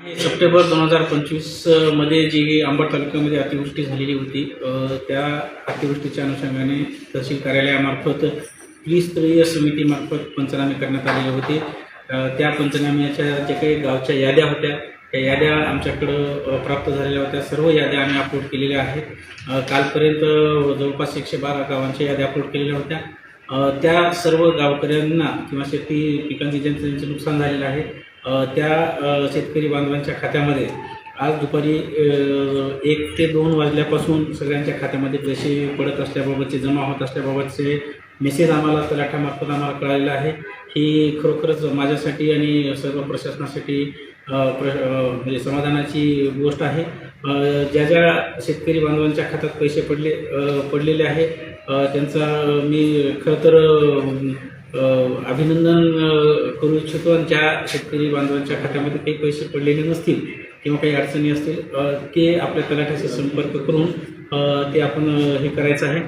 September दोन हजार पंचवीसमध्ये जी आंबट तालुक्यामध्ये अतिवृष्टी झालेली होती त्या अतिवृष्टीच्या अनुषंगाने तहसील कार्यालयामार्फत त्रिस्तरीय समितीमार्फत पंचनामे करण्यात आलेले होते. त्या पंचनाम्याच्या ज्या काही गावच्या याद्या होत्या त्या याद्या आमच्याकडं प्राप्त झालेल्या होत्या. सर्व याद्या आम्ही अपलोड केलेल्या आहेत. कालपर्यंत जवळपास एकशे बारा गावांच्या याद्या अपलोड केलेल्या होत्या. त्या सर्व गावकऱ्यांना किंवा शेती पिकांचे ज्यांचं ज्यांचं नुकसान झालेलं आहे त्या शेतकरी बांधवांच्या खात्यामध्ये आज दुपारी एक ते दोन वाजल्यापासून सगळ्यांच्या खात्यामध्ये पैसे पडत असल्याबाबतचे जमा होत असल्याबाबतचे मेसेज आम्हाला तलाठ्यामार्फत आम्हाला कळालेला आहे. ही खरोखरच माझ्यासाठी आणि सर्व प्रशासनासाठी प्र म्हणजे समाधानाची गोष्ट आहे. ज्या ज्या शेतकरी बांधवांच्या खात्यात पैसे पडले पडलेले आहे त्यांचा मी खरं तर अभिनंदन करू इच्छितो आणि ज्या शेतकरी बांधवांच्या खात्यामध्ये काही पैसे पडलेले नसतील किंवा काही अडचणी असतील ते आपल्या तलाठ्याशी संपर्क करून ते आपण हे करायचं आहे.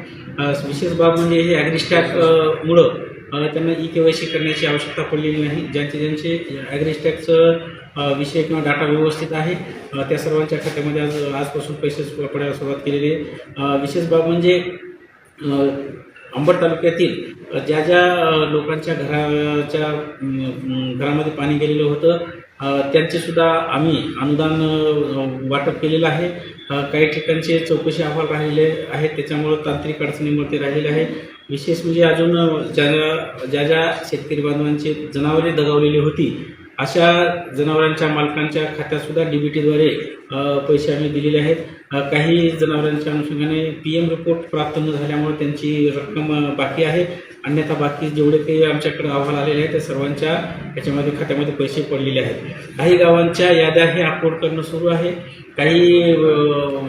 विशेष बाब म्हणजे हे ॲग्रिस्टॅकमुळं त्यांना ई के वाय सी करण्याची आवश्यकता पडलेली नाही. ज्यांचे ज्यांचे ॲग्रिस्टॅकचं विषय किंवा डाटा व्यवस्थित आहे त्या सर्वांच्या खात्यामध्ये आज आजपासून पैसे पडायला सुरुवात केलेली आहे. विशेष बाब म्हणजे अंबड तालुक्यातील ज्या ज्या लोकांच्या घराच्या घरामध्ये पाणी गेलेलं होतं त्यांचेसुद्धा आम्ही अनुदान वाटप केलेलं आहे. काही ठिकाणचे चौकशी अहवाल राहिलेले आहेत त्याच्यामुळं तांत्रिक अडचणीमुळे ते राहिलेले आहे. विशेष म्हणजे अजून ज्या ज्या ज्या शेतकरी बांधवांची जनावरे दगावलेली होती अशा जनावरांच्या मालकांच्या खात्यातसुद्धा डी बी टीद्वारे पैसे आम्ही दिलेले आहेत. काही जनावरांच्या अनुषंगाने पी एम रिपोर्ट प्राप्त न झाल्यामुळे त्यांची रक्कम बाकी आहे. अन्यथा बाकी जेवढे काही आमच्याकडे अहवाल आलेले आहेत त्या सर्वांच्या याच्यामध्ये खात्यामध्ये पैसे पडलेले आहेत. काही गावांच्या याद्या हे अपलोड करणं सुरू आहे. काही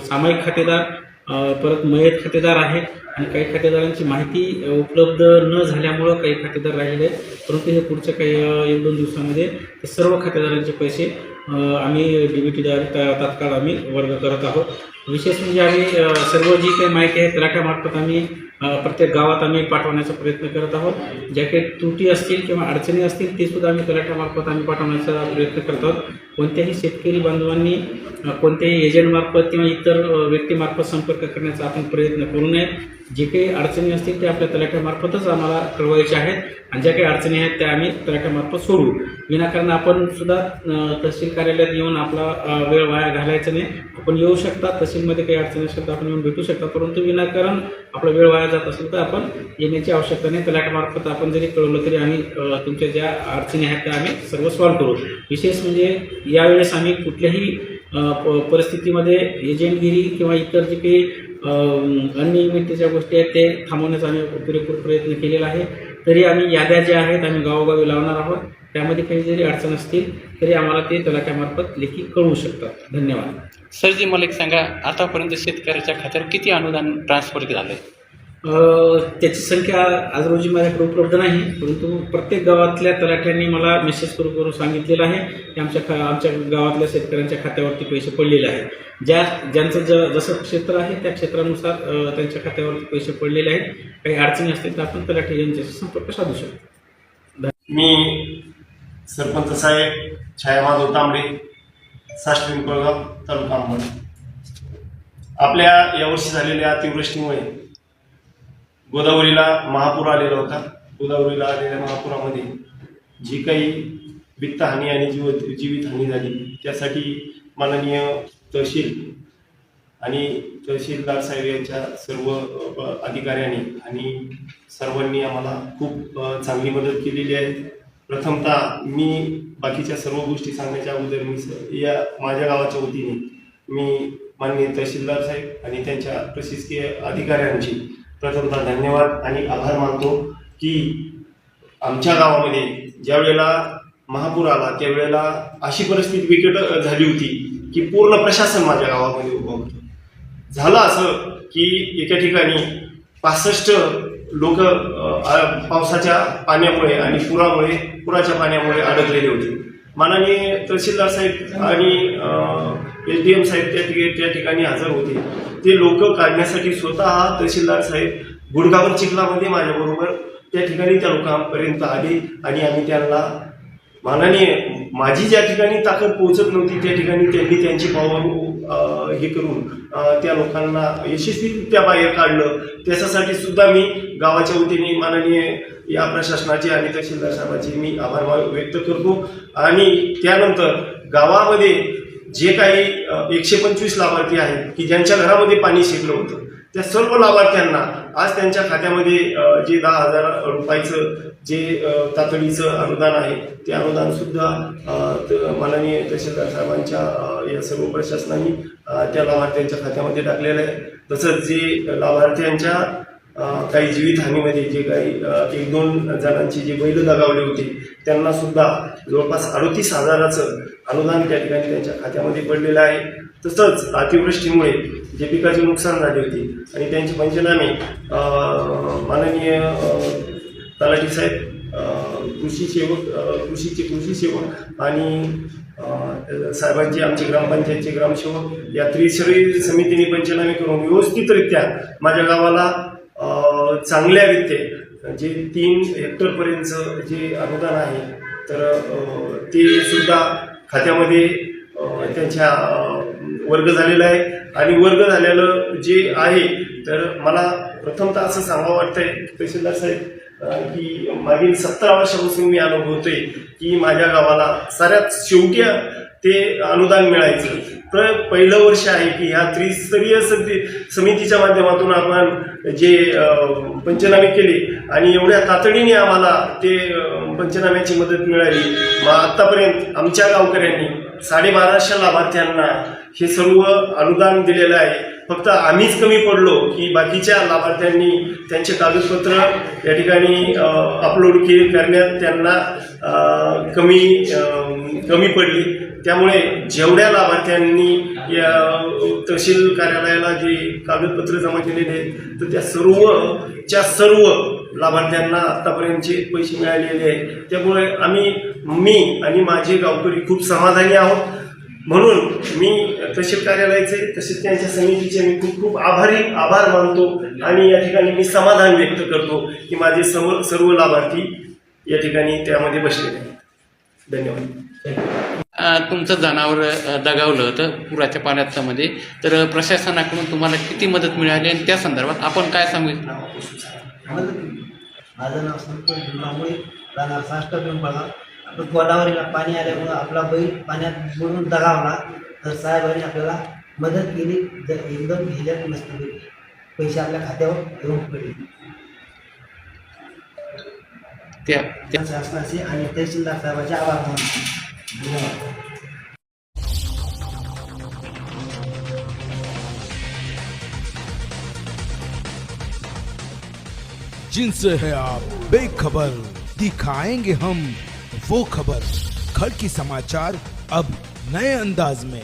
सामायिक खातेदार परत मयत खातेदार आहेत आणि काही खातेदारांची माहिती उपलब्ध न झाल्यामुळं काही खातेदार राहिलेले आहेत. परंतु हे पुढच्या काही एक दोन दिवसामध्ये सर्व खातेदारांचे पैसे आम्ही डी बी टीद्वारे तात्काळ आम्ही वर्ग करत आहोत. विशेष म्हणजे आम्ही सर्व जी काही माहिती आहे तलाठ्यामार्फत आम्ही प्रत्येक गावात आम्ही पाठवण्याचा प्रयत्न करत आहोत. ज्या काही त्रुटी असतील किंवा अडचणी असतील ते सुद्धा आम्ही तलाठ्यामार्फत आम्ही पाठवण्याचा प्रयत्न करत आहोत. कोणत्याही शेतकरी बांधवांनी कोणत्याही एजंटमार्फत किंवा इतर व्यक्तीमार्फत संपर्क करण्याचा आपण प्रयत्न करू नये. जे काही अडचणी असतील ते आपल्या तलाठ्यामार्फतच आम्हाला कळवायच्या आहेत आणि ज्या काही अडचणी आहेत त्या आम्ही तलाठ्यामार्फत सोडू. विनाकारण आपण सुद्धा तहसील कार्यालयात येऊन आपला वेळ वाया घालायचा नाही. आपण येऊ शकता तसे तहसीलमध्ये काही अडचणी असेल तर आपण येऊन भेटू शकता. परंतु विनाकारण आपला वेळ वाया जात असेल तर आपण येण्याची आवश्यकता नाही. तलाठ्यामार्फत आपण जरी कळवलं तरी आम्ही तुमच्या ज्या अडचणी आहेत त्या आम्ही सर्व सॉल्व्ह करू. विशेष म्हणजे यावेळेस आम्ही कुठल्याही प- परिस्थितीमध्ये एजंटगिरी किंवा इतर जे काही अनियमिततेच्या गोष्टी आहेत ते थांबवण्याचा आम्ही पुरेपूर प्रयत्न केलेला आहे. तरी आम्ही याद्या ज्या आहेत आम्ही गावोगावी लावणार आहोत. त्यामध्ये काही जरी अडचण असतील तरी आम्हाला ते तलाठ्यामार्फत लेखी कळवू शकतात. धन्यवाद. सरजी मला एक सांगा आतापर्यंत शेतकऱ्याच्या खात्यावर किती अनुदान ट्रान्सफर झालं आहे त्याची संख्या आज रोजी माझ्याकडे उपलब्ध नाही परंतु प्रत्येक गावातल्या तलाठ्यांनी मला मेसेज करून करून सांगितलेलं आहे की आमच्या खा आमच्या गावातल्या शेतकऱ्यांच्या खात्यावरती पैसे पडलेले आहेत. ज्या ज्यांचं ज जसं क्षेत्र आहे त्या क्षेत्रानुसार त्यांच्या खात्यावरती पैसे पडलेले आहेत. काही अडचणी असतील तर आपण तलाठी यांच्याशी संपर्क साधू शकतो. मी सरपंच साहेब छायामाधव तांबडे साष्ट कोळगाव तालुका आपल्या यावर्षी झालेल्या अतिवृष्टीमुळे गोदावरीला महापूर आलेला होता. गोदावरीला आलेल्या महापुरामध्ये जी काही वित्तहानी आणि जीव जीवितहानी झाली त्यासाठी माननीय तहसील आणि तहसीलदार साहेब यांच्या सर्व अधिकाऱ्यांनी आणि सर्वांनी आम्हाला खूप चांगली मदत केलेली आहे. प्रथमतः मी बाकीच्या सर्व गोष्टी सांगण्याच्या अगोदर मी या माझ्या गावाच्या वतीने मी माननीय तहसीलदार साहेब आणि त्यांच्या प्रशासकीय अधिकाऱ्यांची प्रथमतः धन्यवाद आणि आभार मानतो की आमच्या गावामध्ये ज्या वेळेला महापूर आला त्यावेळेला अशी परिस्थिती बिकट झाली होती की पूर्ण प्रशासन माझ्या गावामध्ये उभं होतं. झालं असं की एका ठिकाणी पासष्ट लोक पावसाच्या पाण्यामुळे आणि पुरामुळे पुराच्या पाण्यामुळे अडकलेले होते. माननीय तहसीलदार साहेब आणि एस डी एम साहेब त्या ठिकाणी त्या ठिकाणी हजर होते. ते लोक काढण्यासाठी स्वतः तहसीलदार साहेब गुडगावर चिखलामध्ये माझ्याबरोबर त्या ठिकाणी त्या लोकांपर्यंत आले आणि आम्ही त्यांना माननीय माझी ज्या ठिकाणी ताकद पोहोचत नव्हती त्या ठिकाणी त्यांनी त्यांची पावर हे करून त्या लोकांना यशस्वीरित्या बाहेर काढलं. त्याच्यासाठी सुद्धा मी गावाच्या वतीने माननीय या प्रशासनाचे आणि तहसीलदार साहेबांचे मी आभार व्यक्त करतो. आणि त्यानंतर गावामध्ये जे काही एकशे पंचवीस लाभार्थी आहेत की ज्यांच्या घरामध्ये पाणी शिरलं होतं त्या सर्व लाभार्थ्यांना आज त्यांच्या खात्यामध्ये जे दहा हजार रुपयाचं जे तातडीचं अनुदान आहे ते अनुदान सुद्धा माननीय तहसीलदार साहेबांच्या या सर्व प्रशासनाने त्या लाभार्थ्यांच्या खात्यामध्ये टाकलेलं आहे. तसंच जे लाभार्थ्यांच्या काही जीवितहानीमध्ये जे काही एक दोन जणांची जे बैल दगावली होते त्यांना सुद्धा जवळपास अडतीस हजाराचं अनुदान त्या ठिकाणी त्यांच्या खात्यामध्ये पडलेलं आहे. तसंच अतिवृष्टीमुळे जे पिकाचे नुकसान झाले होते आणि त्यांचे पंचनामे माननीय तलाठी साहेब कृषी सेवक कृषीचे कृषी सेवक आणि साहेबांचे आमचे ग्रामपंचायतचे ग्रामसेवक या त्रिसरी समितीने पंचनामे करून व्यवस्थितरित्या माझ्या गावाला चांगल्या चांगल्यारीत्या जे तीन हेक्टरपर्यंतचं जे अनुदान आहे तर ते सुद्धा खात्यामध्ये त्यांच्या वर्ग झालेला आहे. आणि वर्ग झालेलं जे आहे तर मला प्रथमतः असं सांगावं वाटतंय तहसीलदार साहेब की मागील सत्तरा वर्षापासून मी अनुभवतोय की माझ्या गावाला साऱ्यात शेवटी ते अनुदान मिळायचं. तर पहिलं वर्ष आहे की ह्या त्रिस्तरीय समिती समितीच्या माध्यमातून आपण जे पंचनामे केले आणि एवढ्या तातडीने आम्हाला ते पंचनाम्याची मदत मिळाली. मग आत्तापर्यंत आमच्या गावकऱ्यांनी साडेबाराशे लाभार्थ्यांना हे सर्व अनुदान दिलेलं आहे. फक्त आम्हीच कमी पडलो की बाकीच्या लाभार्थ्यांनी त्यांचे कागदपत्र या ठिकाणी अपलोड के करण्यात त्यांना कमी कमी पडली. त्यामुळे जेवढ्या लाभार्थ्यांनी या तहसील कार्यालयाला जे कागदपत्र जमा केलेले आहेत तर त्या सर्वच्या सर्व लाभार्थ्यांना आत्तापर्यंतचे पैसे मिळालेले आहेत त्यामुळे आम्ही मी आणि माझे गावकरी खूप समाधानी आहोत. म्हणून मी तहसील कार्यालयाचे तसेच त्यांच्या समितीचे मी खूप खूप आभारी आभार मानतो आणि या ठिकाणी मी समाधान व्यक्त करतो की माझे सर्व सर्व लाभार्थी या ठिकाणी त्यामध्ये बसलेले आहेत. धन्यवाद. अ, तुमचं जनावर दगावलं तर पुराच्या पाण्यात मध्ये तर प्रशासनाकडून तुम्हाला किती मदत मिळाली आणि त्या संदर्भात आपण काय सांगू? माझं नाव संतोष भीमामुळे राहणार आपण गोदावरीला पाणी आल्यामुळं आपला बैल पाण्यात बुडून दगावला. तर साहेबांनी आपल्याला मदत केली. ज- एकदम ह्याच्यात नसते पैसे आपल्या खात्यावर येऊन पडले. त्या त्या त्या शासनाचे आणि तहसीलदार साहेबांचे आभार मानतो. धन्यवाद. जिनसे है आप बेखबर दिखाएँगे हम वो खबर खड़की समाचार अब नए अंदाज में।